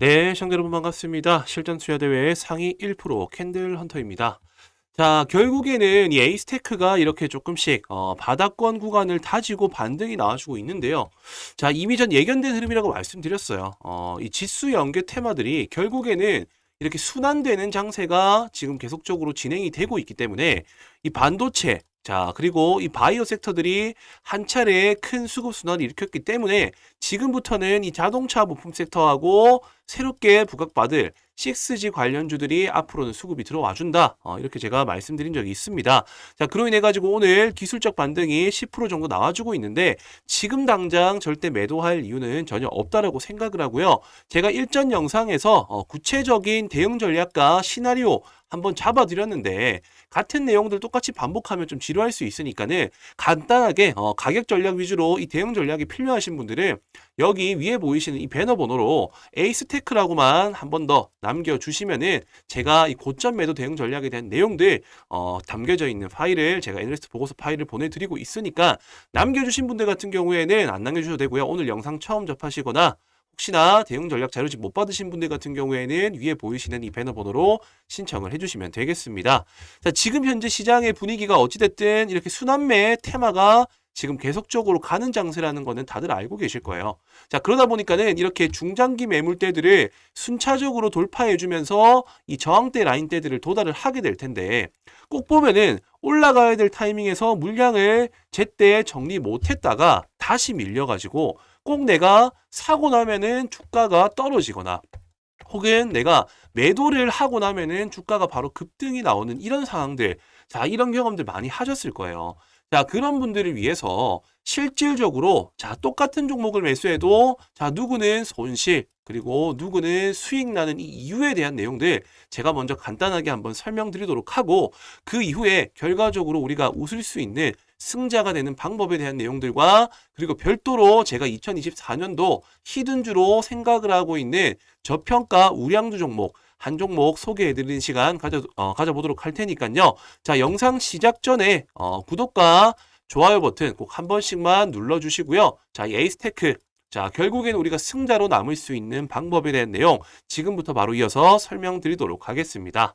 네, 시청자 여러분 반갑습니다. 실전 투자 대회 상위 1% 캔들 헌터입니다. 자, 결국에는 이 에이스테크가 이렇게 조금씩 어, 바닥권 구간을 다지고 반등이 나와주고 있는데요. 자, 이미 전 예견된 흐름이라고 말씀드렸어요. 어, 이 지수 연계 테마들이 결국에는 이렇게 순환되는 장세가 지금 계속적으로 진행이 되고 있기 때문에 이 반도체 자, 그리고 이 바이오 섹터들이 한 차례 큰 수급 순환을 일으켰기 때문에 지금부터는 이 자동차 부품 섹터하고 새롭게 부각받을 6G 관련주들이 앞으로는 수급이 들어와 준다. 어, 이렇게 제가 말씀드린 적이 있습니다. 자, 그로 인해 가지고 오늘 기술적 반등이 10% 정도 나와주고 있는데 지금 당장 절대 매도할 이유는 전혀 없다라고 생각을 하고요. 제가 일전 영상에서 어, 구체적인 대응 전략과 시나리오 한번 잡아드렸는데 같은 내용들 똑같이 반복하면 좀 지루할 수 있으니까는 간단하게 어, 가격 전략 위주로 이 대응 전략이 필요하신 분들은 여기 위에 보이시는 이 배너 번호로 에이스 테크라고만 한 번 더 남겨주시면은 제가 이 고점 매도 대응 전략에 대한 내용들 어, 담겨져 있는 파일을 제가 애널리스트 보고서 파일을 보내드리고 있으니까 남겨주신 분들 같은 경우에는 안 남겨주셔도 되고요. 오늘 영상 처음 접하시거나 혹시나 대응 전략 자료집 못 받으신 분들 같은 경우에는 위에 보이시는 이 배너 번호로 신청을 해주시면 되겠습니다. 자, 지금 현재 시장의 분위기가 어찌됐든 이렇게 순환매 테마가 지금 계속적으로 가는 장세라는 거는 다들 알고 계실 거예요. 자, 그러다 보니까는 이렇게 중장기 매물대들을 순차적으로 돌파해주면서 이 저항대 라인대들을 도달을 하게 될 텐데 꼭 보면은 올라가야 될 타이밍에서 물량을 제때 정리 못했다가 다시 밀려가지고 꼭 내가 사고 나면은 주가가 떨어지거나 혹은 내가 매도를 하고 나면은 주가가 바로 급등이 나오는 이런 상황들 자 이런 경험들 많이 하셨을 거예요. 자 그런 분들을 위해서 실질적으로 자 똑같은 종목을 매수해도 자 누구는 손실 그리고 누구는 수익 나는 이 이유에 대한 내용들 제가 먼저 간단하게 한번 설명드리도록 하고 그 이후에 결과적으로 우리가 웃을 수 있는 승자가 되는 방법에 대한 내용들과 그리고 별도로 제가 2024년도 히든주로 생각을 하고 있는 저평가 우량주 종목 한 종목 소개해드리는 시간 가져, 어, 가져보도록 할 테니까요. 자, 영상 시작 전에 어, 구독과 좋아요 버튼 꼭 한 번씩만 눌러주시고요. 자, 이 에이스테크. 자, 결국에는 우리가 승자로 남을 수 있는 방법에 대한 내용 지금부터 바로 이어서 설명드리도록 하겠습니다.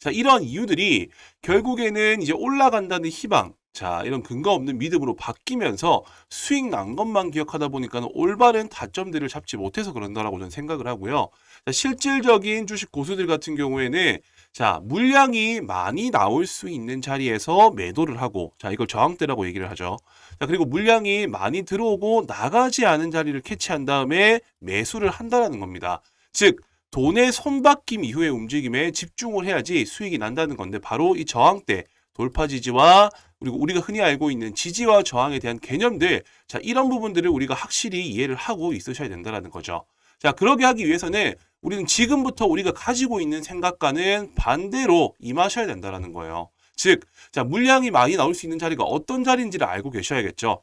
자, 이런 이유들이 결국에는 이제 올라간다는 희망, 자, 이런 근거 없는 믿음으로 바뀌면서 수익 난 것만 기억하다 보니까 올바른 다점들을 잡지 못해서 그런다라고 저는 생각을 하고요. 자, 실질적인 주식 고수들 같은 경우에는 자, 물량이 많이 나올 수 있는 자리에서 매도를 하고, 자, 이걸 저항대라고 얘기를 하죠. 자, 그리고 물량이 많이 들어오고 나가지 않은 자리를 캐치한 다음에 매수를 한다라는 겁니다. 즉, 돈의 손바뀜 이후의 움직임에 집중을 해야지 수익이 난다는 건데, 바로 이 저항대, 돌파 지지와 그리고 우리가 흔히 알고 있는 지지와 저항에 대한 개념들, 자, 이런 부분들을 우리가 확실히 이해를 하고 있으셔야 된다는 거죠. 자, 그러게 하기 위해서는 우리는 지금부터 우리가 가지고 있는 생각과는 반대로 임하셔야 된다는 거예요. 즉, 자, 물량이 많이 나올 수 있는 자리가 어떤 자리인지를 알고 계셔야겠죠.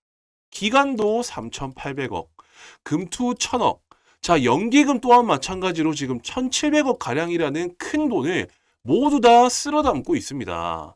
기간도 3,800억, 금투 1,000억. 자, 연기금 또한 마찬가지로 지금 1,700억 가량이라는 큰 돈을 모두 다 쓸어 담고 있습니다.